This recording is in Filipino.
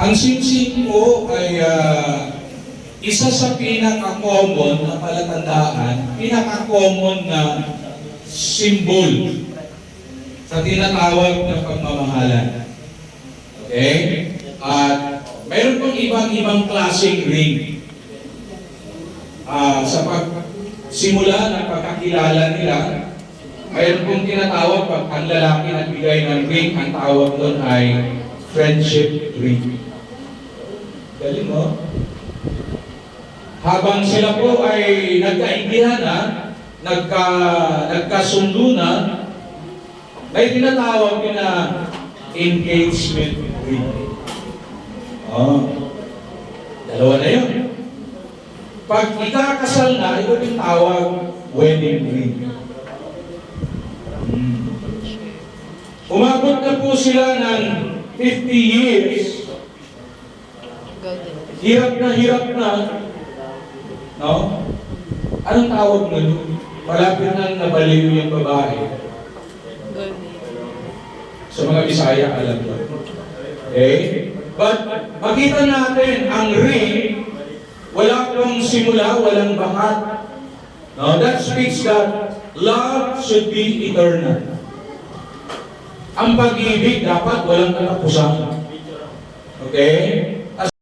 Ang singsing po ay ah, isa sa pinaka-common na palatandaan, pinaka-common na symbol sa tinatawag na pagmamahalan. Okay? At mayroon pang ibang-ibang klaseng ring. Ah, sa pagsimula ng pagkakilala nila, mayroon pong tinatawag pag ang lalaki nagbigay ng ring, ang tawag doon ay friendship ring. Galing mo? Habang sila po ay nagkaintindihan na, nagka, nagkasundo na, may tinatawag na engagement ring. Oh. Dalawa na yun. Pag ikakasal na, ito yung tawag wedding ring. Hmm. Umabot na po sila ng 50 years. Hirap na hirap na. No? Anong tawag nun? Malapit na nabaliw yung babae. Sa mga Bisaya, alam mo. Okay? But makita natin ang ring, wala pong simula, walang bakat. No, that speaks that love should be eternal. Ang pag-ibig dapat walang katapusan. Okay?